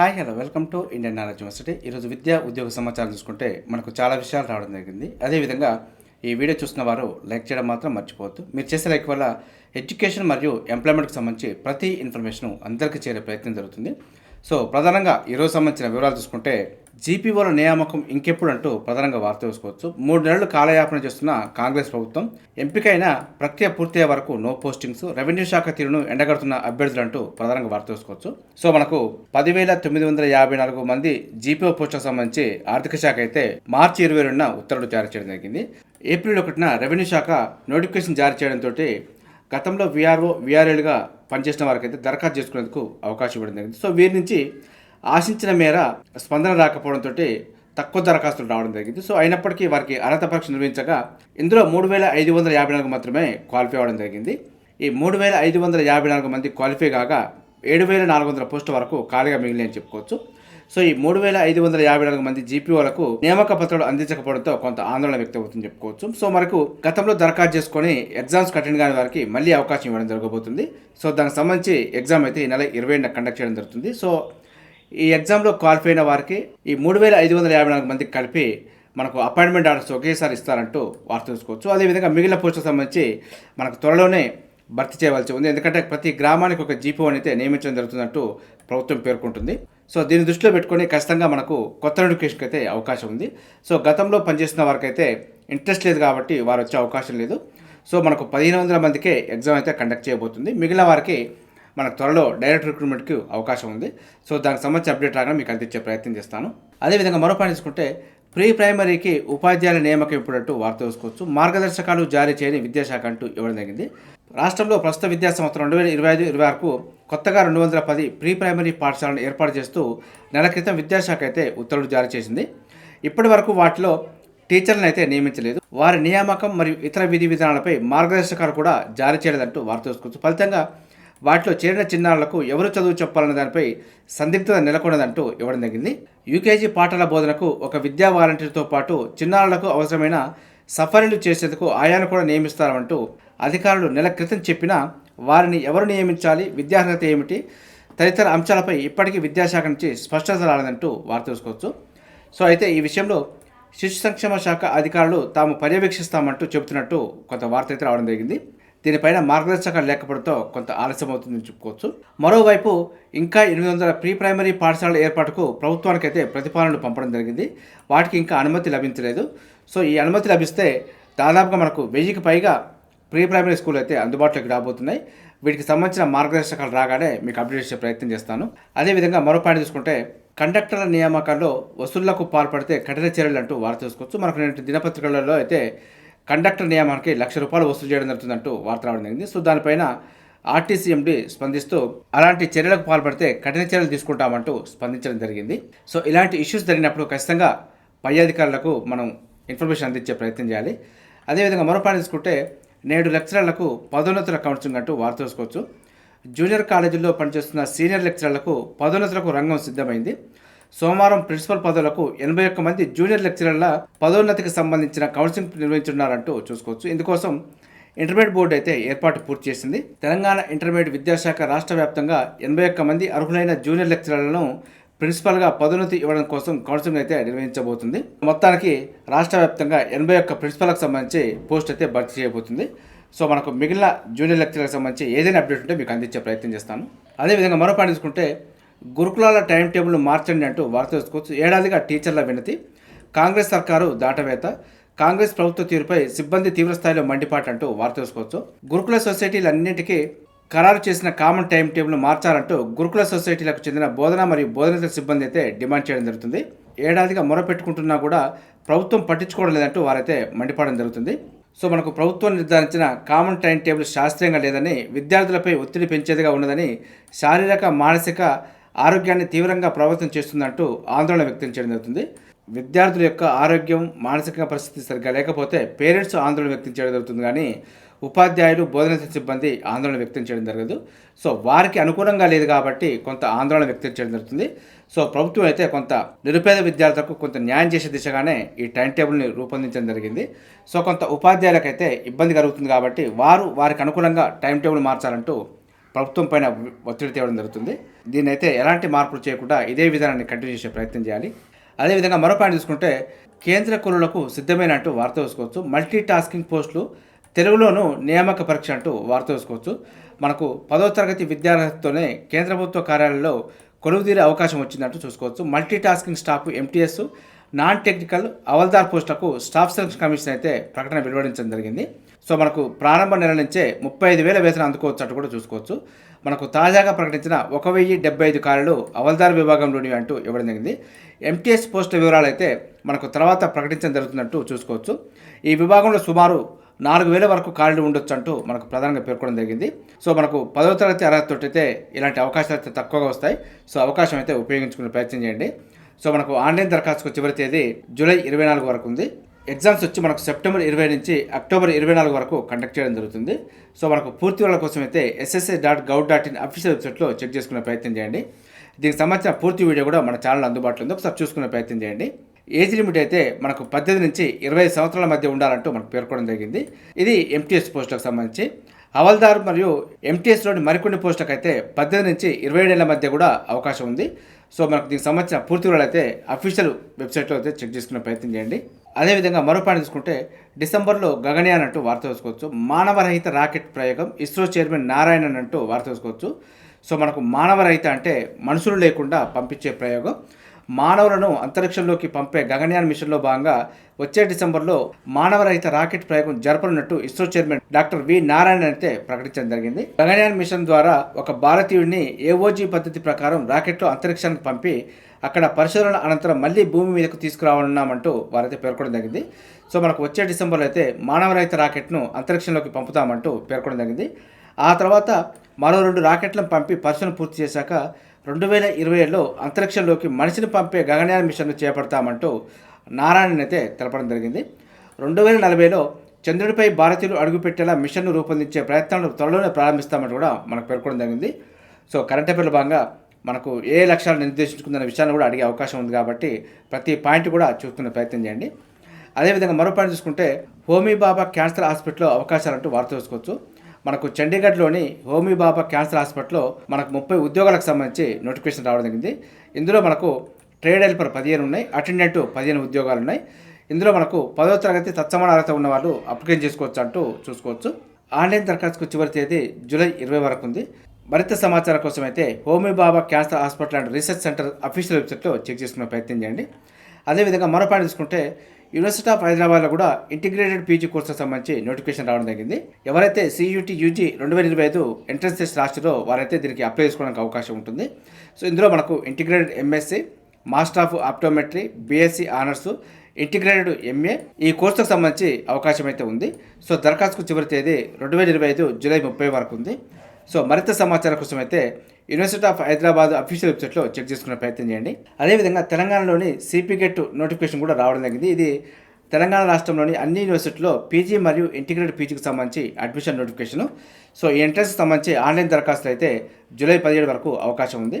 Hi hello welcome to Indian knowledge university. ఈరోజు విద్యా ఉద్యోగ సమాచారం చూసుకుంటే మనకు చాలా విషయాలు రావడం జరిగింది. అదేవిధంగా ఈ వీడియో చూసిన వారు లైక్ చేయడం మాత్రం మర్చిపోవద్దు. మీరు చేసే లైక్ వల్ల ఎడ్యుకేషన్ మరియు ఎంప్లాయ్మెంట్కి సంబంధించి ప్రతి ఇన్ఫర్మేషన్ అందరికీ చేరే ప్రయత్నం జరుగుతుంది. సో ప్రధానంగా ఈరోజు సంబంధించిన వివరాలు చూసుకుంటే జీపీఓల నియామకం ఇంకెప్పుడు అంటూ ప్రధానంగా వార్త చూసుకోవచ్చు మూడు నెలలు కాలయాపన చేస్తున్న కాంగ్రెస్ ప్రభుత్వం ఎంపికైన ప్రక్రియ పూర్తయ్యే వరకు నో పోస్టింగ్స్ రెవెన్యూ శాఖ తీరును ఎండగడుతున్న అభ్యర్థులు అంటూ ప్రధానంగా వార్త చూసుకోవచ్చు సో మనకు పదివేల తొమ్మిది వందల యాభై నాలుగు మంది జీపీఓ పోస్టులకు సంబంధించి ఆర్థిక శాఖ అయితే మార్చి ఇరవై రెండున ఉత్తర్వులు జారీ చేయడం జరిగింది. ఏప్రిల్ ఒకటిన రెవెన్యూ శాఖ నోటిఫికేషన్ జారీ చేయడంతో గతంలో విఆర్ఓ విఆర్ఏలుగా పనిచేసిన వారికైతే దరఖాస్తు చేసుకునేందుకు అవకాశం ఇవ్వడం జరిగింది. సో వీరి నుంచి ఆశించిన మేర స్పందన రాకపోవడంతో తక్కువ దరఖాస్తులు రావడం జరిగింది. సో అయినప్పటికీ వారికి అర్హత పరీక్ష నిర్వహించగా ఇందులో మూడు వేల ఐదు వందల యాభై నాలుగు మాత్రమే క్వాలిఫై అవ్వడం జరిగింది. ఈ మూడు వేల ఐదు వందల యాభై నాలుగు మంది క్వాలిఫై కాగా ఏడు వేల నాలుగు వందల పోస్టు వరకు ఖాళీగా మిగిలిన చెప్పుకోవచ్చు. సో ఈ మూడు వేల ఐదు వందల యాభై నాలుగు మంది జీపీఓలకు నియామక పత్రాలు అందించకపోవడంతో కొంత ఆందోళన వ్యక్తమవుతుందని చెప్పుకోవచ్చు. సో మనకు గతంలో దరఖాస్తు చేసుకొని ఎగ్జామ్స్ అటెండ్ కాని వారికి మళ్ళీ అవకాశం ఇవ్వడం జరగబోతుంది. సో దానికి సంబంధించి ఎగ్జామ్ అయితే ఈ నెల ఇరవై కండక్ట్ చేయడం జరుగుతుంది. సో ఈ ఎగ్జామ్లో క్వాలిఫై అయిన వారికి ఈ మూడు వేల ఐదు వందల యాభై నాలుగు మందికి కలిపి మనకు అపాయింట్మెంట్ ఆర్డర్స్ ఒకేసారి ఇస్తారంటూ వార్త తెలుసుకోవచ్చు. అదేవిధంగా మిగిలిన పోస్టులకు సంబంధించి మనకు త్వరలోనే భర్తీ చేయవలసి ఉంది. ఎందుకంటే ప్రతి గ్రామానికి ఒక జీపో అయితే నియమించడం జరుగుతున్నట్టు ప్రభుత్వం పేర్కొంటుంది. సో దీన్ని దృష్టిలో పెట్టుకొని ఖచ్చితంగా మనకు కొత్త నోటిఫికేషన్కి అయితే అవకాశం ఉంది. సో గతంలో పనిచేసిన వారికైతే ఇంట్రెస్ట్ లేదు కాబట్టి వారు వచ్చే అవకాశం లేదు. సో మనకు పదిహేను వందల మందికే ఎగ్జామ్ అయితే కండక్ట్ చేయబోతుంది. మిగిలిన వారికి మనకు త్వరలో డైరెక్ట్ రిక్రూట్మెంట్కి అవకాశం ఉంది. సో దానికి సంబంధించి అప్డేట్ రాగానే మీకు అందించే ప్రయత్నం చేస్తాను. అదేవిధంగా మరో పని తీసుకుంటే ప్రీ ప్రైమరీకి ఉపాధ్యాయుల నియామకం ఇప్పుడట్టు వార్త చూసుకోవచ్చు మార్గదర్శకాలు జారీ చేయని విద్యాశాఖ అంటూ ఇవ్వడం జరిగింది. రాష్ట్రంలో ప్రస్తుత విద్యా సంవత్సరం రెండు వేల ఇరవై ఐదు ఇరవై ఆరుకు కొత్తగా రెండు వందల పది ప్రీ ప్రైమరీ పాఠశాలను ఏర్పాటు చేస్తూ నెల క్రితం విద్యాశాఖ అయితే ఉత్తర్వులు జారీ చేసింది. ఇప్పటి వరకు వాటిలో టీచర్లను అయితే నియమించలేదు. వారి నియామకం మరియు ఇతర విధి విధానాలపై మార్గదర్శకాలు కూడా జారీ చేయలేదంటూ వార్త తెలుసుకోవచ్చు ఫలితంగా వాటిలో చేరిన చిన్నారులకు ఎవరు చదువు చెప్పాలన్న దానిపై సందిగ్ధత నెలకొన్నదంటూ ఇవ్వడం జరిగింది. యూకేజీ పాఠాల బోధనకు ఒక విద్యా వాలంటీర్తో పాటు చిన్నారులకు అవసరమైన సఫరీలు చేసేందుకు ఆయాను కూడా నియమిస్తారంటూ అధికారులు నెల క్రితం చెప్పినా వారిని ఎవరు నియమించాలి విద్యార్హత ఏమిటి తదితర అంశాలపై ఇప్పటికీ విద్యాశాఖ నుంచి స్పష్టత రాలేదంటూ వారు తెలుసుకోవచ్చు. సో అయితే ఈ విషయంలో శిశు సంక్షేమ శాఖ అధికారులు తాము పర్యవేక్షిస్తామంటూ చెబుతున్నట్టు కొంత వార్త అయితే రావడం జరిగింది. దీనిపైన మార్గదర్శకాలు లేకపోవడంతో కొంత ఆలస్యం అవుతుందని చెప్పుకోవచ్చు. మరోవైపు ఇంకా ఎనిమిది వందల ప్రీ ప్రైమరీ పాఠశాలల ఏర్పాటుకు ప్రభుత్వానికైతే ప్రతిపాదనలు పంపడం జరిగింది. వాటికి ఇంకా అనుమతి లభించలేదు. సో ఈ అనుమతి లభిస్తే దాదాపుగా మనకు వెయ్యికి పైగా ప్రీ ప్రైమరీ స్కూల్ అయితే అందుబాటులోకి రాబోతున్నాయి. వీటికి సంబంధించిన మార్గదర్శకాలు రాగానే మీకు అప్డేట్ చేసే ప్రయత్నం చేస్తాను. అదేవిధంగా మరో పాయింట్ చూసుకుంటే కండక్టర్ల నియామకాల్లో వసూళ్ళకు పాల్పడితే కఠిన చర్యలు అంటూ వార్త చూసుకోవచ్చు మనకు నేను దినపత్రికలలో అయితే కండక్టర్ నియామానికి లక్ష రూపాయలు వసూలు చేయడం జరుగుతుందంటూ వార్త రావడం జరిగింది. సో దానిపైన ఆర్టీసీ ఎండి స్పందిస్తూ అలాంటి చర్యలకు పాల్పడితే కఠిన చర్యలు తీసుకుంటామంటూ స్పందించడం జరిగింది. సో ఇలాంటి ఇష్యూస్ జరిగినప్పుడు ఖచ్చితంగా పై అధికారులకు మనం ఇన్ఫర్మేషన్ అందించే ప్రయత్నం చేయాలి. అదేవిధంగా మరో పాయింట్ తీసుకుంటే నేడు లెక్చరర్లకు పదోన్నతుల కౌన్సిలింగ్ అంటూ వార్త చూసుకోవచ్చు జూనియర్ కాలేజీల్లో పనిచేస్తున్న సీనియర్ లెక్చరర్లకు పదోన్నతులకు రంగం సిద్ధమైంది. సోమవారం ప్రిన్సిపల్ పదవులకు ఎనభై ఒక్క మంది జూనియర్ లెక్చరర్ల పదోన్నతికి సంబంధించిన కౌన్సిలింగ్ నిర్వహించున్నారంటూ చూసుకోవచ్చు. ఇందుకోసం ఇంటర్మీడియట్ బోర్డు అయితే ఏర్పాటు పూర్తి చేసింది. తెలంగాణ ఇంటర్మీడియట్ విద్యాశాఖ రాష్ట్ర వ్యాప్తంగా ఎనభై ఒక్క మంది అర్హులైన జూనియర్ లెక్చరర్లను ప్రిన్సిపల్గా పదోన్నతి ఇవ్వడం కోసం కౌన్సిలింగ్ అయితే నిర్వహించబోతుంది. మొత్తానికి రాష్ట్ర వ్యాప్తంగా ఎనభై ఒక్క ప్రిన్సిపల్కి సంబంధించి పోస్ట్ అయితే భర్తీ చేయబోతుంది. సో మనకు మిగిలిన జూనియర్ లెక్చర్లకు సంబంధించి ఏదైనా అప్డేట్ ఉంటే మీకు అందించే ప్రయత్నం చేస్తాను. అదేవిధంగా మరో పాయింట్ తీసుకుంటే గురుకులాల టైం టేబుల్ మార్చండి అంటూ వార్త తెలుసుకోవచ్చు. ఏడాదిగా టీచర్ల వినతి కాంగ్రెస్ సర్కారు దాటవేత కాంగ్రెస్ ప్రభుత్వ తీరుపై సిబ్బంది తీవ్రస్థాయిలో మండిపాటు అంటూ వార్త తెలుసుకోవచ్చు. గురుకుల సొసైటీలన్నింటికీ ఖరారు చేసిన కామన్ టైం టేబుల్ మార్చాలంటూ గురుకుల సొసైటీలకు చెందిన బోధన మరియు బోధనేతర సిబ్బంది అయితే డిమాండ్ చేయడం జరుగుతుంది. ఏడాదిగా మొరపెట్టుకుంటున్నా కూడా ప్రభుత్వం పట్టించుకోవడం లేదంటూ వారైతే మండిపడడం జరుగుతుంది. సో మనకు ప్రభుత్వం నిర్ధారించిన కామన్ టైం టేబుల్ శాస్త్రీయంగా లేదని విద్యార్థులపై ఒత్తిడి పెంచేదిగా ఉన్నదని శారీరక మానసిక ఆరోగ్యాన్ని తీవ్రంగా ప్రభావితం చేస్తుందంటూ ఆందోళన వ్యక్తం చేయడం జరుగుతుంది. విద్యార్థుల యొక్క ఆరోగ్యం మానసిక పరిస్థితి సరిగ్గా లేకపోతే పేరెంట్స్ ఆందోళన వ్యక్తం చేయడం జరుగుతుంది కానీ ఉపాధ్యాయులు బోధన సిబ్బంది ఆందోళన వ్యక్తం చేయడం జరగదు. సో వారికి అనుకూలంగా లేదు కాబట్టి కొంత ఆందోళన వ్యక్తం చేయడం జరుగుతుంది. సో ప్రభుత్వం అయితే కొంత నిరుపేద విద్యార్థులకు కొంత న్యాయం చేసే దిశగానే ఈ టైం టేబుల్ని రూపొందించడం జరిగింది. సో కొంత ఉపాధ్యాయులకైతే ఇబ్బంది కలుగుతుంది కాబట్టి వారు వారికి అనుకూలంగా టైం టేబుల్ మార్చాలంటూ ప్రభుత్వం పైన ఒత్తిడి తేవడం జరుగుతుంది. దీన్ని అయితే ఎలాంటి మార్పులు చేయకుండా ఇదే విధానాన్ని కంటిన్యూ చేసే ప్రయత్నం చేయాలి. అదేవిధంగా మరో పాయింట్ చూసుకుంటే కేంద్ర కులులకు సిద్ధమైన అంటూ వార్త వేసుకోవచ్చు. మల్టీ టాస్కింగ్ పోస్టులు తెలుగులోను నియామక పరీక్ష అంటూ వార్త వేసుకోవచ్చు. మనకు పదో తరగతి విద్యార్థితోనే కేంద్ర ప్రభుత్వ కార్యాలయంలో కొలువు తీరే అవకాశం వచ్చిందంటూ చూసుకోవచ్చు. Multi tasking staff MTS non technical havaldar పోస్టులకు స్టాఫ్ సెలక్షన్ కమిషన్ అయితే ప్రకటన వెలువడించడం జరిగింది. సో మనకు ప్రారంభ నెల నుంచే ముప్పై ఐదు వేల వేతనం అందుకోవచ్చు అంటూ కూడా చూసుకోవచ్చు. మనకు తాజాగా ప్రకటించిన ఒక వెయ్యి డెబ్బై ఐదు కార్లు అవల్దార్ విభాగంలోనివి అంటూ ఇవ్వడం జరిగింది. ఎంటీఎస్ పోస్టు వివరాలు అయితే మనకు తర్వాత ప్రకటించడం జరుగుతుందంటూ చూసుకోవచ్చు. ఈ విభాగంలో సుమారు నాలుగు వేల వరకు ఖాళీలు ఉండొచ్చు అంటూ మనకు ప్రధానంగా పేర్కొనడం జరిగింది. సో మనకు పదవ తరగతి అర్హత అయితే ఇలాంటి అవకాశాలు అయితే తక్కువగా వస్తాయి. సో అవకాశం అయితే ఉపయోగించుకునే ప్రయత్నం చేయండి. సో మనకు ఆన్లైన్ దరఖాస్తుకు చివరి తేదీ జూలై ఇరవై నాలుగు వరకు ఉంది. ఎగ్జామ్స్ వచ్చి మనకు సెప్టెంబర్ ఇరవై నుంచి అక్టోబర్ ఇరవై నాలుగు వరకు కండక్ట్ చేయడం జరుగుతుంది. సో మనకు పూర్తి వాళ్ళ కోసం అయితే SSA dot gov dot in official వెబ్సైట్లో చెక్ చేసుకునే ప్రయత్నం చేయండి. దీనికి సంబంధించిన పూర్తి వీడియో కూడా మన ఛానల్ అందుబాటులో ఉంది. ఒకసారి చూసుకునే ప్రయత్నం చేయండి. ఏజ్ లిమిట్ అయితే మనకు పద్దెనిమిది నుంచి ఇరవై సంవత్సరాల మధ్య ఉండాలంటూ మనకు పేర్కొనడం జరిగింది. ఇది ఎంటీఎస్ పోస్టులకు సంబంధించి. హవల్దార్ మరియు ఎంటీఎస్లోని మరికొన్ని పోస్టులకు అయితే పద్దెనిమిది నుంచి ఇరవై ఏడేళ్ళ మధ్య కూడా అవకాశం ఉంది. సో మనకు దీనికి సంబంధించిన పూర్తి వివరాలు అయితే అఫీషియల్ వెబ్సైట్లో అయితే చెక్ చేసుకునే ప్రయత్నం చేయండి. అదేవిధంగా మరో పాయింట్ తీసుకుంటే డిసెంబర్లో గగనయాన్ అంటూ వార్త వేసుకోవచ్చు. మానవరహిత రాకెట్ ప్రయోగం ఇస్రో చైర్మన్ నారాయణన్ అంటూ వార్త వేసుకోవచ్చు. సో మనకు మానవరహిత అంటే మనుషులు లేకుండా పంపించే ప్రయోగం. మానవులను అంతరిక్షంలోకి పంపే గగనయాన్ మిషన్లో భాగంగా వచ్చే డిసెంబర్లో మానవరహిత రాకెట్ ప్రయోగం జరపనున్నట్టు ISRO chairman doctor V Narayana అయితే ప్రకటించడం జరిగింది. గగనయాన్ మిషన్ ద్వారా ఒక భారతీయుడిని ఏఓజీ పద్ధతి ప్రకారం రాకెట్లో అంతరిక్షానికి పంపి అక్కడ పరిశోధన అనంతరం మళ్ళీ భూమి మీదకు తీసుకురావనున్నామంటూ వారైతే పేర్కొనడం జరిగింది. సో మనకు వచ్చే డిసెంబర్లో అయితే మానవరహిత రాకెట్ను అంతరిక్షంలోకి పంపుతామంటూ పేర్కొనడం జరిగింది. ఆ తర్వాత మరో రెండు రాకెట్లను పంపి పరిశోధన పూర్తి చేశాక రెండు వేల ఇరవై ఏడులో అంతరిక్షంలోకి మనిషిని పంపే గగనయాన మిషన్ను చేపడతామంటూ నారాయణన్ అయితే తెలపడం జరిగింది. రెండు వేల నలభైలో చంద్రుడిపై భారతీయులు అడుగుపెట్టేలా మిషన్ను రూపొందించే ప్రయత్నాలు త్వరలోనే ప్రారంభిస్తామని కూడా మనకు పేర్కొనడం జరిగింది. సో కరెంట్ అఫేర్లో భాగంగా మనకు ఏ లక్ష్యాలు నిర్దేశించుకుందన్న విషయాన్ని కూడా అడిగే అవకాశం ఉంది కాబట్టి ప్రతి పాయింట్ కూడా చూసుకునే ప్రయత్నం చేయండి. అదేవిధంగా మరో పాయింట్ చూసుకుంటే హోమీ బాబా క్యాన్సర్ హాస్పిటల్లో అవకాశాలంటూ వార్త చూసుకోవచ్చు మనకు చండీగఢ్లోని హోమీ బాబా క్యాన్సర్ హాస్పిటల్లో మనకు ముప్పై ఉద్యోగాలకు సంబంధించి నోటిఫికేషన్ రావడం జరిగింది. ఇందులో మనకు ట్రేడ్ హెల్పర్ పదిహేను ఉన్నాయి అటెండెంట్ పదిహేను ఉద్యోగాలు ఉన్నాయి. ఇందులో మనకు పదో తరగతి తత్సమాన అర్హత ఉన్న వాళ్ళు అప్లికేషన్ చేసుకోవచ్చు అంటూ చూసుకోవచ్చు. ఆన్లైన్ దరఖాస్తుకు చివరి తేదీ జూలై ఇరవై వరకు ఉంది. మరింత సమాచారం కోసం అయితే Homi Bhabha cancer hospital and research centre official వెబ్సైట్లో చెక్ చేసుకునే ప్రయత్నం చేయండి. అదేవిధంగా మరో పాయింట్ తీసుకుంటే యూనివర్సిటీ ఆఫ్ హైదరాబాద్లో కూడా ఇంటిగ్రేటెడ్ పీజీ కోర్సుకు సంబంధించి నోటిఫికేషన్ రావడం జరిగింది. ఎవరైతే సియూటీ యూజీ రెండు వేల ఇరవై ఐదు ఎంట్రన్స్ టెస్ట్ రాష్ట్రలో వారైతే దీనికి అప్లై చేసుకోవడానికి అవకాశం ఉంటుంది. సో ఇందులో మనకు integrated MSc master of optometry BSc honours integrated MA ఈ కోర్సుకు సంబంధించి అవకాశం అయితే ఉంది. సో దరఖాస్తుకు చివరి తేదీ రెండు వేల ఇరవై ఐదు జూలై ముప్పై వరకు ఉంది. సో మరింత సమాచారం కోసం అయితే యూనివర్సిటీ ఆఫ్ హైదరాబాద్ అఫీషియల్ వెబ్సైట్లో చెక్ చేసుకునే ప్రయత్నం చేయండి. అదేవిధంగా తెలంగాణలోని సిపి గెట్ నోటిఫికేషన్ కూడా రావడం జరిగింది. ఇది తెలంగాణ రాష్ట్రంలోని అన్ని యూనివర్సిటీలో పీజీ మరియు ఇంటిగ్రేటెడ్ పీజీకి సంబంధించి అడ్మిషన్ నోటిఫికేషన్ సో ఈ ఎంట్రన్స్కి సంబంధించి ఆన్లైన్ దరఖాస్తులు అయితే జూలై పదిహేడు వరకు అవకాశం ఉంది.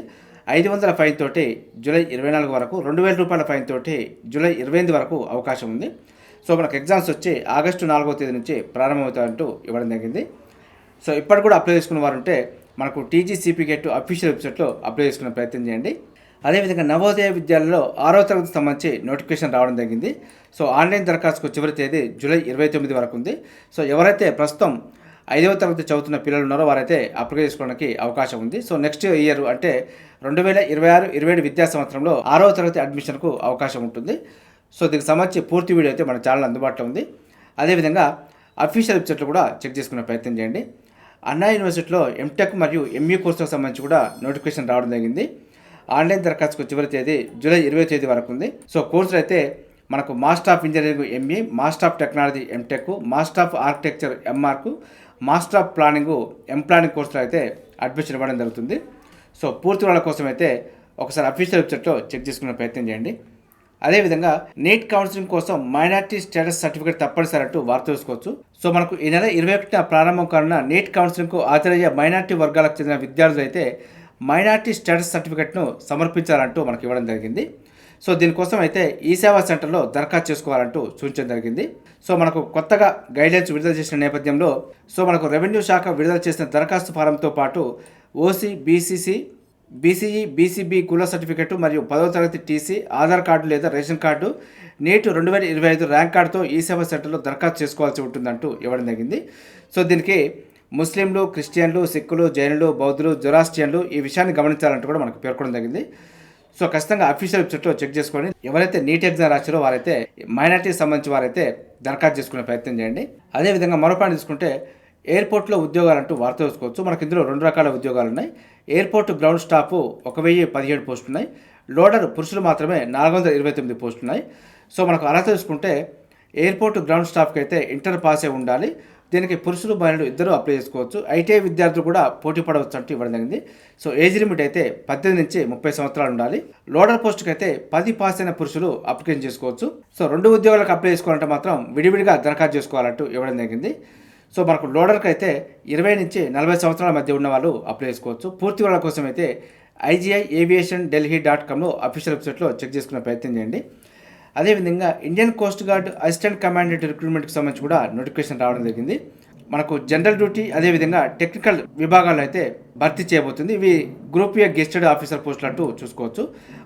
ఐదు వందల ఫైన్ తోటి జూలై ఇరవై నాలుగు వరకు రెండు వేల రూపాయల ఫైన్ తోటి జూలై ఇరవై ఎనిమిది వరకు అవకాశం ఉంది. సో మనకు ఎగ్జామ్స్ వచ్చి ఆగస్టు నాలుగో తేదీ నుంచి ప్రారంభమవుతాయంటూ ఇవ్వడం జరిగింది. సో ఇప్పటికి కూడా అప్లై చేసుకున్న వారు ఉంటే మనకు టీజీసీపీ గెట్ అఫీషియల్ వెబ్సైట్లో అప్లై చేసుకునే ప్రయత్నం చేయండి. అదేవిధంగా నవోదయ విద్యాలయంలో ఆరో తరగతి సంబంధించి నోటిఫికేషన్ రావడం జరిగింది. సో ఆన్లైన్ దరఖాస్తుకు చివరి తేదీ జూలై ఇరవై తొమ్మిది వరకు ఉంది. సో ఎవరైతే ప్రస్తుతం ఐదవ తరగతి చదువుతున్న పిల్లలు ఉన్నారో వారైతే అప్లై చేసుకోవడానికి అవకాశం ఉంది. సో నెక్స్ట్ ఇయర్ అంటే రెండు వేల ఇరవై ఆరు ఇరవై ఏడు విద్యా సంవత్సరంలో ఆరవ తరగతి అడ్మిషన్కు అవకాశం ఉంటుంది. సో దీనికి సంబంధించి పూర్తి వీడియో అయితే మన ఛానల్ అందుబాటులో ఉంది. అదేవిధంగా అఫీషియల్ వెబ్సైట్లో కూడా చెక్ చేసుకునే ప్రయత్నం చేయండి. అన్నా యూనివర్సిటీలో ఎంటెక్ మరియు ఎంఈ కోర్సులకు సంబంధించి కూడా నోటిఫికేషన్ రావడం జరిగింది. ఆన్లైన్ దరఖాస్తుకు చివరి తేదీ జూలై ఇరవై తేదీ వరకు ఉంది. సో కోర్సులు అయితే మనకు master of engineering ME master of technology MTech master of architecture MArch master of planning M planning కోర్సులో అయితే అడ్మిషన్ ఇవ్వడం జరుగుతుంది. సో పూర్తి వాళ్ళ కోసం అయితే ఒకసారి అఫీషియల్ వెబ్సైట్లో చెక్ చేసుకునే ప్రయత్నం చేయండి. అదేవిధంగా నీట్ కౌన్సిలింగ్ కోసం మైనార్టీ స్టేటస్ సర్టిఫికేట్ తప్పనిసరి అంటూ వార్త తెలుసుకోవచ్చు. సో మనకు ఈ నెల ఇరవై ఒకటిన ప్రారంభం కానున్న నీట్ కౌన్సిలింగ్కు హాజరయ్యే మైనార్టీ వర్గాలకు చెందిన విద్యార్థులు అయితే మైనార్టీ స్టేటస్ సర్టిఫికేట్ను సమర్పించాలంటూ మనకి ఇవ్వడం జరిగింది. సో దీనికోసం అయితే ఈ సేవా సెంటర్లో దరఖాస్తు చేసుకోవాలంటూ సూచించడం జరిగింది. సో మనకు కొత్తగా గైడ్లైన్స్ విడుదల చేసిన నేపథ్యంలో సో మనకు రెవెన్యూ శాఖ విడుదల చేసిన దరఖాస్తు ఫారంతో పాటు ఓసీ బీసీసీ బీసీఈ బీసీబీ కుల సర్టిఫికెట్ మరియు పదవ తరగతి టీసీ ఆధార్ కార్డు లేదా రేషన్ కార్డు నేటు రెండు వేల ఇరవై ఐదు ర్యాంక్ కార్డుతో ఈ సేవా సెంటర్లో దరఖాస్తు చేసుకోవాల్సి ఉంటుందంటూ ఇవ్వడం జరిగింది. సో దీనికి ముస్లింలు క్రిస్టియన్లు సిక్కులు జైనులు బౌద్ధులు జొరాస్టియన్లు ఈ విషయాన్ని గమనించాలంటూ కూడా మనకు పేర్కొనడం జరిగింది. సో ఖచ్చితంగా అఫీషియల్ వెబ్సైట్లో చెక్ చేసుకొని ఎవరైతే నీట్ ఎగ్జామ్ రాశారో వారైతే మైనార్టీకి సంబంధించి వారైతే దరఖాస్తు చేసుకునే ప్రయత్నం చేయండి. అదేవిధంగా మరో పాయింట్ తీసుకుంటే ఎయిర్పోర్ట్లో ఉద్యోగాలు అంటూ వార్త చూసుకోవచ్చు మనకి ఇందులో రెండు రకాల ఉద్యోగాలు ఉన్నాయి ఎయిర్పోర్ట్ గ్రౌండ్ స్టాఫ్ ఒక వెయ్యి పదిహేడు పోస్టులు ఉన్నాయి లోడర్ పురుషులు మాత్రమే నాలుగు వందల ఇరవై తొమ్మిది పోస్టులు ఉన్నాయి సో మనకు అర్హత చూసుకుంటే ఎయిర్పోర్ట్ గ్రౌండ్ స్టాఫ్కి అయితే ఇంటర్ పాసే ఉండాలి. దీనికి పురుషులు మహిళలు ఇద్దరు అప్లై చేసుకోవచ్చు. ఐటీఐ విద్యార్థులు కూడా పోటీ పడవచ్చు అంటూ ఇవ్వడం జరిగింది. సో ఏజ్ లిమిట్ అయితే పద్దెనిమిది నుంచి ముప్పై సంవత్సరాలు ఉండాలి. లోడర్ పోస్ట్కి అయితే పది పాస్ అయిన పురుషులు అప్లికేషన్ చేసుకోవచ్చు. సో రెండు ఉద్యోగాలకు అప్లై చేసుకోవాలంటే మాత్రం విడివిడిగా దరఖాస్తు చేసుకోవాలంటూ ఇవ్వడం జరిగింది. సో మనకు లోడర్కి అయితే ఇరవై నుంచి నలభై సంవత్సరాల మధ్య ఉన్న వాళ్ళు అప్లై చేసుకోవచ్చు. పూర్తి వాళ్ళ కోసం అయితే ఐజీఐ ఏవియేషన్ ఢిల్లీ డాట్ కామ్లో అఫీషియల్ వెబ్సైట్లో చెక్ చేసుకునే ప్రయత్నం చేయండి. అదేవిధంగా Indian coast guard assistant commandant రిక్రూట్మెంట్కి సంబంధించి కూడా నోటిఫికేషన్ రావడం జరిగింది. మనకు జనరల్ డ్యూటీ అదేవిధంగా టెక్నికల్ విభాగాల్లో అయితే భర్తీ చేయబోతుంది. ఇవి గ్రూప్ ఏ గెస్టెడ్ ఆఫీసర్ పోస్టులు అంటూ చూసుకోవచ్చు.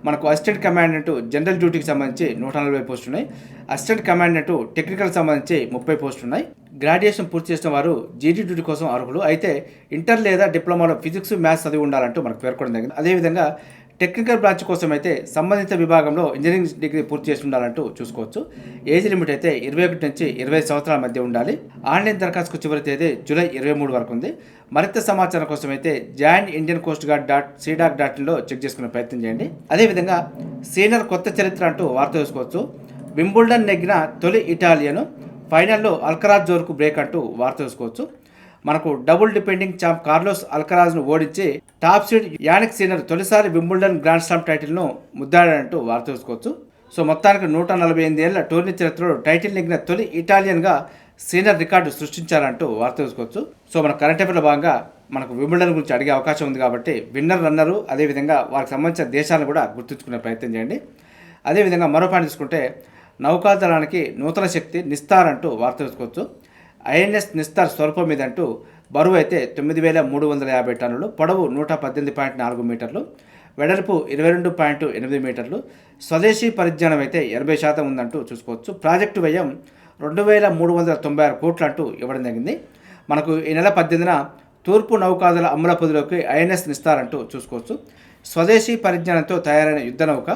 మనకు అసిస్టెంట్ కమాండెంట్ జనరల్ డ్యూటీకి సంబంధించి నూట నలభై పోస్టులు ఉన్నాయి. అసిస్టెంట్ కమాండెంట్ టెక్నికల్ సంబంధించి ముప్పై పోస్టులు ఉన్నాయి. గ్రాడ్యుయేషన్ పూర్తి చేసిన వారు జీడీ డ్యూటీ కోసం అర్హులు. అయితే ఇంటర్ లేదా డిప్లొమాలో ఫిజిక్స్ మ్యాథ్స్ చదివి ఉండాలంటూ మనకు పేర్కొనడం జరిగింది. అదేవిధంగా టెక్నికల్ బ్రాంచ్ కోసం అయితే సంబంధిత విభాగంలో ఇంజనీరింగ్ డిగ్రీ పూర్తి చేసి ఉండాలంటూ చూసుకోవచ్చు. ఏజ్ లిమిట్ అయితే ఇరవై ఒకటి నుంచి ఇరవై సంవత్సరాల మధ్య ఉండాలి. ఆన్లైన్ దరఖాస్తుకు చివరి తేదీ జూలై ఇరవై మూడు వరకు ఉంది. మరింత సమాచారం కోసం అయితే join Indian coast guard dot CDAC dot ఇన్లో check చేసుకునే ప్రయత్నం చేయండి. అదేవిధంగా సీనియర్ కొత్త చరిత్ర అంటూ వార్త చూసుకోవచ్చు వింబుల్డన్ నెగ్గిన తొలి ఇటాలియను ఫైనల్లో అల్కరాజ్ జోర్కు బ్రేక్ అంటూ వార్త చూసుకోవచ్చు మనకు డబుల్ డిపెండింగ్ ఛాంప్ కార్లోస్ అల్కరాజ్ను ఓడించి టాప్ సీడ్ యానిక్ సీనర్ తొలిసారి వింబుల్డన్ గ్రాండ్ స్లామ్ టైటిల్ను ముద్దాడంటూ వార్త చూసుకోవచ్చు సో మొత్తానికి నూట నలభై ఎనిమిది ఏళ్ళ టోర్నీ చరిత్రలో టైటిల్ నెగ్గిన తొలి ఇటాలియన్గా సీనియర్ రికార్డు సృష్టించారంటూ వార్త చూసుకోవచ్చు సో మన కరెంట్ అఫేర్లో భాగంగా మనకు వింబుల్డన్ గురించి అడిగే అవకాశం ఉంది కాబట్టి విన్నర్ రన్నరు అదేవిధంగా వారికి సంబంధించిన దేశాలను కూడా గుర్తుంచుకునే ప్రయత్నం చేయండి. అదేవిధంగా మరో పాయింట్ తీసుకుంటే నౌకాదళానికి నూతన శక్తి నిస్తారంటూ వార్త చూసుకోవచ్చు ఐఎన్ఎస్ నిస్తార్ స్వల్పం మీద అంటూ బరువు అయితే తొమ్మిది వేల మూడు వందల యాభై టన్నులు పొడవు నూట పద్దెనిమిది పాయింట్ నాలుగు మీటర్లు వెడల్పు ఇరవై రెండు పాయింట్ ఎనిమిది మీటర్లు స్వదేశీ పరిజ్ఞానం అయితే ఎనభై శాతం ఉందంటూ చూసుకోవచ్చు. ప్రాజెక్టు వ్యయం రెండు వేల మూడు వందల తొంభై ఆరు కోట్లు అంటూ ఇవ్వడం జరిగింది. మనకు ఈ నెల పద్దెనిమిదిన తూర్పు నౌకాదుల అమల పొదిలోకి ఐఎన్ఎస్ నిస్తారంటూ చూసుకోవచ్చు. స్వదేశీ పరిజ్ఞానంతో తయారైన యుద్ధ నౌక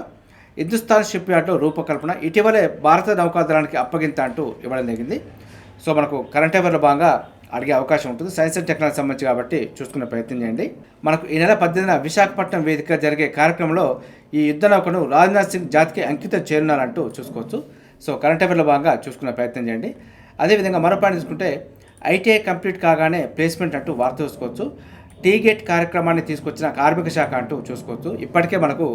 హిందుస్థాన్ షిప్ యార్డ్లో రూపకల్పన ఇటీవలే భారత నౌకాదళానికి అప్పగింత అంటూ ఇవ్వడం జరిగింది. సో మనకు కరెంట్ అఫేర్లో భాగంగా అడిగే అవకాశం ఉంటుంది. సైన్స్ అండ్ టెక్నాలజీ సంబంధించి కాబట్టి చూసుకునే ప్రయత్నం చేయండి. మనకు ఈ నెల పద్దెనిమిదిన విశాఖపట్నం వేదిక జరిగే కార్యక్రమంలో ఈ యుద్ధ నౌకను రాజ్నాథ్ సింగ్ జాతికి అంకితం చేరున్నారంటూ చూసుకోవచ్చు. సో కరెంట్ అఫేర్లో భాగంగా చూసుకునే ప్రయత్నం చేయండి. అదేవిధంగా మరో పాయింట్ చూసుకుంటే ఐటీఐ కంప్లీట్ కాగానే ప్లేస్మెంట్ అంటూ వార్త చూసుకోవచ్చు. టీ గేట్ కార్యక్రమాన్ని తీసుకొచ్చిన కార్మిక శాఖ అంటూ చూసుకోవచ్చు. ఇప్పటికే మనకు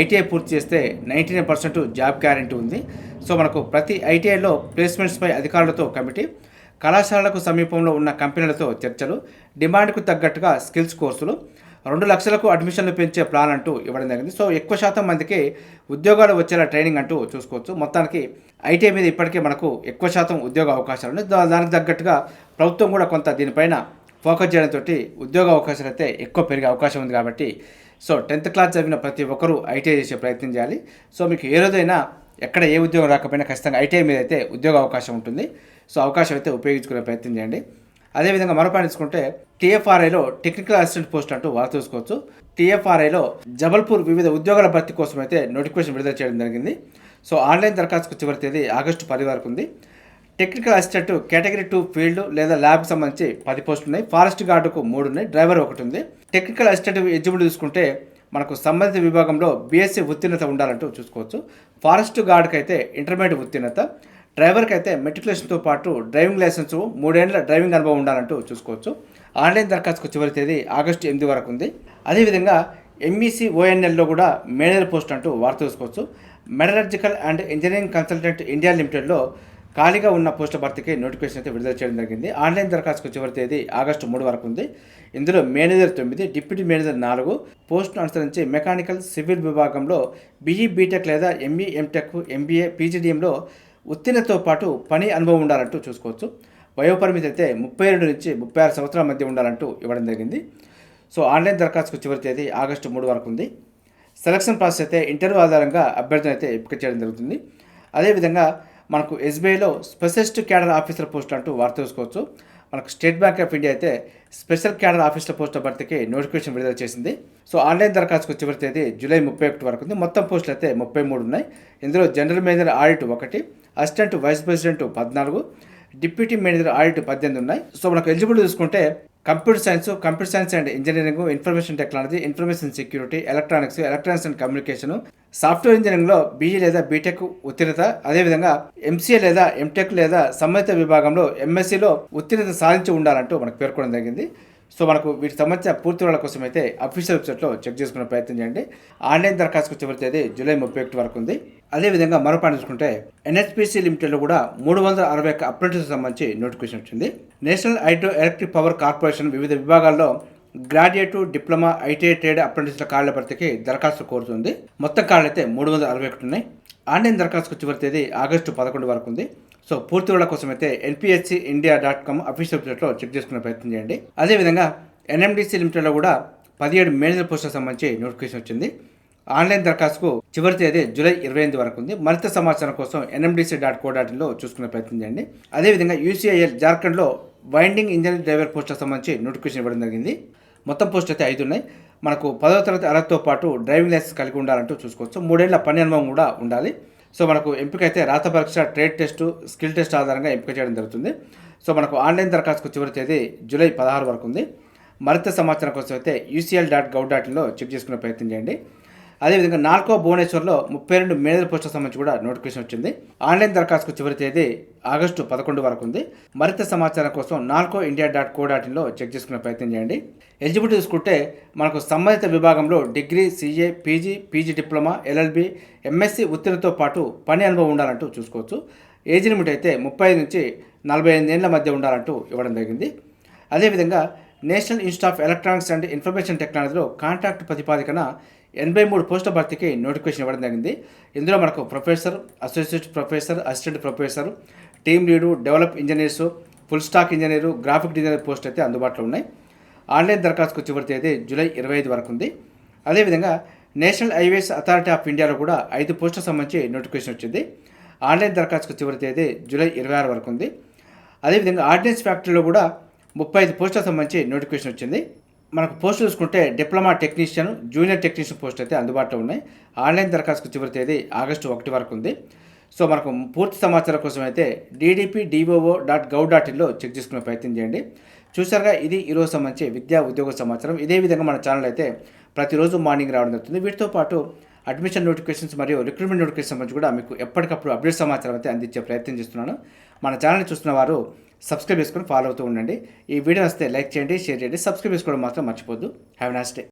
ఐటీఐ పూర్తి చేస్తే ninety nine percent job guarantee ఉంది. సో మనకు ప్రతి ఐటీఐలో ప్లేస్మెంట్స్పై అధికారులతో కమిటీ కళాశాలలకు సమీపంలో ఉన్న కంపెనీలతో చర్చలు డిమాండ్కు తగ్గట్టుగా స్కిల్స్ కోర్సులు రెండు లక్షలకు అడ్మిషన్లు పెంచే ప్లాన్ అంటూ ఇవ్వడం జరిగింది. సో ఎక్కువ శాతం మందికి ఉద్యోగాలు వచ్చేలా ట్రైనింగ్ అంటూ చూసుకోవచ్చు. మొత్తానికి ఐటీఐ మీద ఇప్పటికే మనకు ఎక్కువ శాతం ఉద్యోగ అవకాశాలు ఉన్నాయి. దానికి తగ్గట్టుగా ప్రభుత్వం కూడా కొంత దీనిపైన ఫోకస్ చేయడంతో ఉద్యోగ అవకాశాలు అయితే ఎక్కువ పెరిగే అవకాశం ఉంది కాబట్టి సో టెన్త్ క్లాస్ చదివిన ప్రతి ఒక్కరూ ఐటీఐ చేసే ప్రయత్నం చేయాలి. సో మీకు ఏ రోజైనా ఎక్కడ ఏ ఉద్యోగం రాకపోయినా ఖచ్చితంగా ఐటీఐ మీద అయితే ఉద్యోగ అవకాశం ఉంటుంది. సో అవకాశం అయితే ఉపయోగించుకునే ప్రయత్నం చేయండి. అదేవిధంగా మరో పాయింట్ తీసుకుంటే టీఎఫ్ఆర్ఐలో టెక్నికల్ అసిస్టెంట్ పోస్ట్ అంటూ వారు చూసుకోవచ్చు టీఎఫ్ఆర్ఐలో జబల్పూర్ వివిధ ఉద్యోగాల భర్తీ కోసం అయితే నోటిఫికేషన్ విడుదల చేయడం జరిగింది. సో ఆన్లైన్ దరఖాస్తుకు చివరి తేదీ ఆగస్టు పది వరకు ఉంది. Technical assistant category two field లేదా ల్యాబ్ సంబంధించి పది పోస్టులు ఉన్నాయి. ఫారెస్ట్ గార్డుకు మూడు ఉన్నాయి. డ్రైవర్ ఒకటి ఉంది. టెక్నికల్ అసిస్టెంట్ ఎలిజిబుల్ చూసుకుంటే మనకు సంబంధిత విభాగంలో బీఎస్సీ ఉత్తీర్ణత ఉండాలంటూ చూసుకోవచ్చు. ఫారెస్ట్ గార్డ్కి అయితే ఇంటర్మీడియట్ ఉత్తీర్ణత. డ్రైవర్కి అయితే మెట్రికులేషన్తో పాటు డ్రైవింగ్ లైసెన్స్ మూడేళ్ళ డ్రైవింగ్ అనుభవం ఉండాలంటూ చూసుకోవచ్చు. ఆన్లైన్ దరఖాస్తుకు చివరి తేదీ ఆగస్టు ఎనిమిది వరకు ఉంది. అదేవిధంగా ఎంఈసీ ఓఎన్ఎల్లో కూడా మేనేజర్ పోస్ట్ అంటూ వార్త చూసుకోవచ్చు. Metallurgical and engineering consultant India లిమిటెడ్లో ఖాళీగా ఉన్న పోస్టుల భర్తీకి నోటిఫికేషన్ అయితే విడుదల చేయడం జరిగింది. ఆన్లైన్ దరఖాస్తుకు చివరి తేదీ ఆగస్టు మూడు వరకు ఉంది. ఇందులో మేనేజర్ తొమ్మిది డిప్యూటీ మేనేజర్ నాలుగు. పోస్టును అనుసరించి మెకానికల్ సివిల్ విభాగంలో బీఈ బీటెక్ లేదా ఎంఈ ఎంటెక్ ఎంబీఏ పీజీడీఎంలో ఉత్తీర్ణతో పాటు పని అనుభవం ఉండాలంటూ చూసుకోవచ్చు. వయోపరిమితి అయితే ముప్పై రెండు నుంచి ముప్పై ఆరు సంవత్సరాల మధ్య ఉండాలంటూ ఇవ్వడం జరిగింది. సో ఆన్లైన్ దరఖాస్తుకు చివరి తేదీ ఆగస్టు మూడు వరకు ఉంది. సెలక్షన్ ప్రాసెస్ అయితే ఇంటర్వ్యూ ఆధారంగా అభ్యర్థులు అయితే ఎంపిక చేయడం జరుగుతుంది. అదేవిధంగా మనకు ఎస్బీఐలో స్పెషలిస్ట్ క్యాడర్ ఆఫీసర్ పోస్ట్ అంటూ వార్త చూసుకోవచ్చు మనకు స్టేట్ బ్యాంక్ ఆఫ్ ఇండియా అయితే స్పెషల్ క్యాడర్ ఆఫీసర్ పోస్టుల భర్తీకి నోటిఫికేషన్ విడుదల చేసింది. సో ఆన్లైన్ దరఖాస్తుకు చివరి తేదీ జూలై ముప్పై ఒకటి వరకు ఉంది. మొత్తం పోస్టులు అయితే ముప్పై మూడు ఉన్నాయి. ఇందులో జనరల్ మేనేజర్ ఆడిట్ ఒకటి అసిస్టెంట్ వైస్ ప్రెసిడెంట్ పద్నాలుగు డిప్యూటీ మేనేజర్ ఆడిట్ పద్దెనిమిది ఉన్నాయి. సో మనకు ఎలిజిబుల్ చూసుకుంటే computer science computer science and engineering information technology information security electronics electronics and communication software ఇంజనీరింగ్లో బీఈ లేదా బీటెక్ ఉత్తీర్ణత అదేవిధంగా ఎంసీఏ లేదా ఎంటెక్ లేదా సంబంధిత విభాగంలో ఎంఎస్సీలో ఉత్తీర్ణత సాధించి ఉండాలంటూ మనకు పేర్కొనడం జరిగింది. సో మనకు వీటికి సంబంధించిన పూర్తి వివరాల కోసం అయితే అఫీషియల్ వెబ్సైట్లో చెక్ చేసుకునే ప్రయత్నం చేయండి. ఆన్లైన్ దరఖాస్తుకు చివరి తేదీ జూలై ముప్పై ఒకటి వరకు ఉంది. అదేవిధంగా మరో పాయింట్ చూసుకుంటే ఎన్హెచ్పిసి లిమిటెడ్లో కూడా మూడు వందల అరవై ఒక్క అప్రెంటిస్ సంబంధించి నోటిఫికేషన్ వచ్చింది. National hydro electric power corporation వివిధ విభాగాల్లో గ్రాడ్యుయేట్ డిప్లొమా ఐటీఐ ట్రేడ్ అప్రెంటిస్ల కాళ్ళ భర్తీకి దరఖాస్తు కోరుతుంది. మొత్తం ఖాళీలు అయితే మూడు వందల అరవై ఒకటి ఉన్నాయి. ఆన్లైన్ దరఖాస్తుకు చివరి తేదీ ఆగస్టు పదకొండు వరకు ఉంది. సో పూర్తి వివరాల కోసం అయితే NPHC India dot com official వెబ్సైట్లో చెక్ చేసుకునే ప్రయత్నం చేయండి. అదేవిధంగా ఎన్ఎండిసి లిమిటెడ్లో కూడా పదిహేడు మేనేజర్ పోస్టులకు సంబంధించి నోటిఫికేషన్ వచ్చింది. ఆన్లైన్ దరఖాస్తుకు చివరి తేదీ జూలై ఇరవై ఎనిమిది వరకు ఉంది. మరింత సమాచారం కోసం ఎన్ఎండిసి డాట్ కో డాట్ ఇన్లో చూసుకునే ప్రయత్నం చేయండి. అదేవిధంగా యూసీఐఎల్ జార్ఖండ్లో వైండింగ్ ఇంజనీర్ డ్రైవర్ పోస్టులకు సంబంధించి నోటిఫికేషన్ ఇవ్వడం జరిగింది. మొత్తం పోస్ట్ అయితే ఐదు ఉన్నాయి. మనకు పదవ తరగతి అర్హతతో పాటు డ్రైవింగ్ లైసెన్స్ కలిగి ఉండాలంటూ చూసుకోవచ్చు. మూడేళ్ళ పని అనుభవం కూడా ఉండాలి. సో మనకు ఎంపిక అయితే రాత పరీక్ష ట్రేడ్ టెస్ట్ స్కిల్ టెస్ట్ ఆధారంగా ఎంపిక చేయడం జరుగుతుంది. సో మనకు ఆన్లైన్ దరఖాస్తుకు చివరి తేదీ జూలై పదహారు వరకు ఉంది. మరింత సమాచారం కోసం అయితే యూసీఎల్ డాట్ గవ్ డాట్ ఇన్లో చెక్ చేసుకునే ప్రయత్నం చేయండి. అదేవిధంగా నాలుగో భువనేశ్వర్లో ముప్పై రెండు మేనేజర్ పోస్టులకు సంబంధించి కూడా నోటిఫికేషన్ వచ్చింది. ఆన్లైన్ దరఖాస్తుకు చివరి తేదీ ఆగస్టు పదకొండు వరకు ఉంది. మరింత సమాచారం కోసం NALCO India dot co dot ఇన్లో check చేసుకునే ప్రయత్నం చేయండి. ఎలిజిబిలిటీ చూసుకుంటే మనకు సంబంధిత విభాగంలో degree CA PG PG diploma LLB MSc ఉత్తీర్ణతో పాటు పని అనుభవం ఉండాలంటూ చూసుకోవచ్చు. ఏజ్ లిమిట్ అయితే ముప్పై నుంచి నలభై ఎనిమిది ఏళ్ళ మధ్య ఉండాలంటూ ఇవ్వడం జరిగింది. అదేవిధంగా national institute of electronics and information టెక్నాలజీలో కాంట్రాక్ట్ ప్రతిపాదికన ఎనభై మూడు పోస్టుల భర్తీకి నోటిఫికేషన్ ఇవ్వడం జరిగింది. ఇందులో మనకు professor associate professor assistant professor team lead develop engineers full stack engineer graphic designer post అయితే అందుబాటులో ఉన్నాయి. ఆన్లైన్ దరఖాస్తుకు చివరి తేదీ జూలై ఇరవై ఐదు వరకు ఉంది. అదేవిధంగా నేషనల్ హైవేస్ అథారిటీ ఆఫ్ ఇండియాలో కూడా ఐదు పోస్టులకు సంబంధించి నోటిఫికేషన్ వచ్చింది. ఆన్లైన్ దరఖాస్తుకు చివరి తేదీ జూలై ఇరవై ఆరు వరకు ఉంది. అదేవిధంగా ఆర్డినెన్స్ ఫ్యాక్టరీలో కూడా ముప్పై ఐదు పోస్టులకు సంబంధించి నోటిఫికేషన్ వచ్చింది. మనకు పోస్ట్ చూసుకుంటే diploma technician junior technician post అయితే అందుబాటులో ఉన్నాయి. ఆన్లైన్ దరఖాస్తుకు చివరి తేదీ ఆగస్టు ఒకటి వరకు ఉంది. సో మనకు పూర్తి సమాచారం కోసం అయితే DDP DOO dot gov dot ఇన్లో check చేసుకునే ప్రయత్నం చేయండి. చూసారుగా ఇది ఈరోజు సంబంధించి విద్యా ఉద్యోగ సమాచారం. ఇదే విధంగా మన ఛానల్ అయితే ప్రతిరోజు మార్నింగ్ రావడం జరుగుతుంది. వీటితో పాటు అడ్మిషన్ నోటిఫికేషన్స్ మరియు రిక్రూట్మెంట్ నోటిఫికేషన్ సంబంధించి కూడా మీకు ఎప్పటికప్పుడు అప్డేట్ సమాచారం అయితే అందించే ప్రయత్నం చేస్తున్నాను. మన ఛానల్ చూస్తున్న వారు సబ్స్క్రైబ్ చేసుకొని ఫాలో అవుతూ ఉండండి. ఈ వీడియో వస్తే లైక్ చేయండి షేర్ చేయండి. సబ్స్క్రైబ్ చేసుకోవడం మాత్రం మర్చిపోద్దు హ్యావ్ నాస్ డే